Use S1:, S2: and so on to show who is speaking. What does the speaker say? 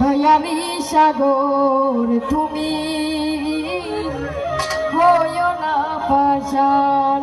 S1: দয়ারি সাগর তুমি হইও না ফাঁসান